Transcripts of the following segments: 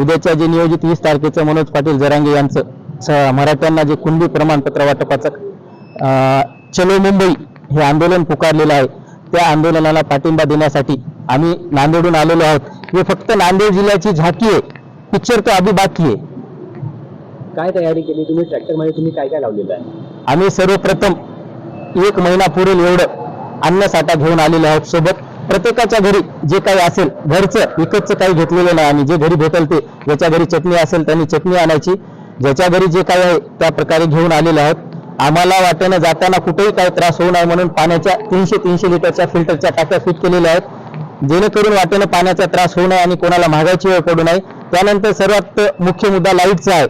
उद्याच्या जे नियोजित वीस तारखेचं मनोज पाटील जरांगे यांचं मराठ्यांना जे कुणबी प्रमाणपत्र वाटपाचं चलो मुंबई हे आंदोलन पुकारलेलं आहे. त्या आंदोलनाला पाठिंबा देण्यासाठी आम्ही नांदेडून आलेलो आहोत. हे फक्त नांदेड जिल्ह्याची झाकी आहे. पिक्चर तो अभी बाकी आहे. काय तयारी केली? तुम्ही ट्रॅक्टरमध्ये तुम्ही काय काय लावलेलं आहे? आम्ही सर्वप्रथम एक महिना पुरेल एवढं अन्नसाठा घेऊन आलेलो आहोत. सोबत प्रत्येकाच्या घरी जे काही असेल घरचं विकतचं काही घेतलेलं नाही आणि जे घरी भेटेल ते ज्याच्या घरी चटणी असेल त्यांनी चटणी आणायची. ज्याच्या घरी जे काही आहे त्या प्रकारे घेऊन आलेले आहोत. आम्हाला वाटेनं जाताना कुठेही काही त्रास होऊ नये म्हणून पाण्याच्या तीनशे तीनशे लिटरच्या फिल्टरच्या टाक्या फिट केलेल्या आहेत. जेणेकरून वाटेनं पाण्याचा त्रास होऊ नये आणि कोणाला महागायची वेळ पडू नये. त्यानंतर सर्वात मुख्य मुद्दा लाईटचा आहे.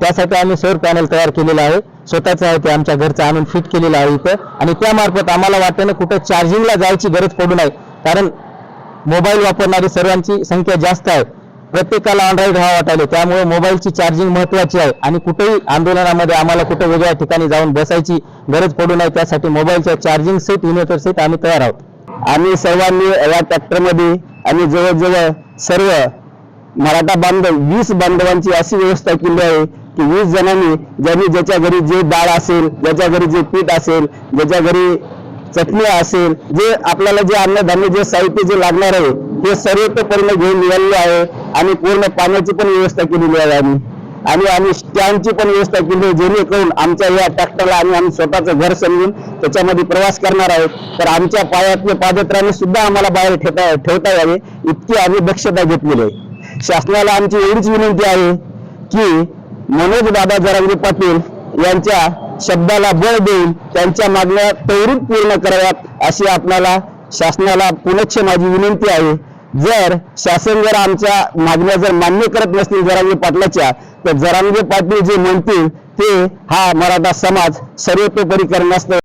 त्यासाठी आम्ही सौर पॅनल तयार केलेलं आहे. स्वतःचं आहे ते आमच्या घरचं आणून फिट केलेलं आहे इथं. आणि त्यामार्फत आम्हाला वाटेनं कुठं चार्जिंगला जायची गरज पडू नये. कारण मोबाईल वापरणारी सर्वांची संख्या जास्त आहे. प्रत्येकाला अँड्रॉइड हवा वाटायला त्यामुळे मोबाईलची चार्जिंग महत्वाची आहे. आणि कुठेही आंदोलनामध्ये आम्हाला कुठं वेगळ्या ठिकाणी जाऊन बसायची गरज पडू नये त्यासाठी मोबाईलच्या चार्जिंग सेट इन्व्हर्टर सेट आम्ही तयार आहोत. आम्ही सर्वांनी या ट्रॅक्टरमध्ये आणि जवळजवळ सर्व मराठा बांधव वीस बांधवांची अशी व्यवस्था केली आहे की वीस जणांनी ज्यांनी ज्याच्या घरी जे डाळ असेल ज्याच्या घरी जे पीठ असेल ज्याच्या घरी चटणी असेल जे आपल्याला जे अन्नधान्य जे साहित्य जे लागणार आहे ते सर्वतोपरीने घेऊन निघालेले आहे आणि पूर्ण पाण्याची पण व्यवस्था केलेली आहे आम्ही. आणि आम्ही स्टँडची पण व्यवस्था केली आहे जेणेकरून आमच्या या ट्रॅक्टरला आणि आम्ही स्वतःचं घर समजून त्याच्यामध्ये प्रवास करणार आहोत. तर आमच्या पायातले पादत्राने सुद्धा आम्हाला बाहेर ठेवता ठेवता यावे इतकी आम्ही दक्षता घेतलेली आहे. शासनाला आमची एवढीच विनंती आहे की मनोज दादा जरांगे पाटील यांच्या शब्दाला बळ देऊन त्यांच्या मागण्या त्वरित पूर्ण कराव्यात अशी आपल्याला शासनाला पुनच्छ माझी विनंती आहे. जर शासन जर आमच्या मागण्या जर मान्य करत नसतील जरांगे पाटलाच्या तर जरांगे पाटील जे म्हणतील ते हा मराठा समाज सर्वतोपरी करण्यास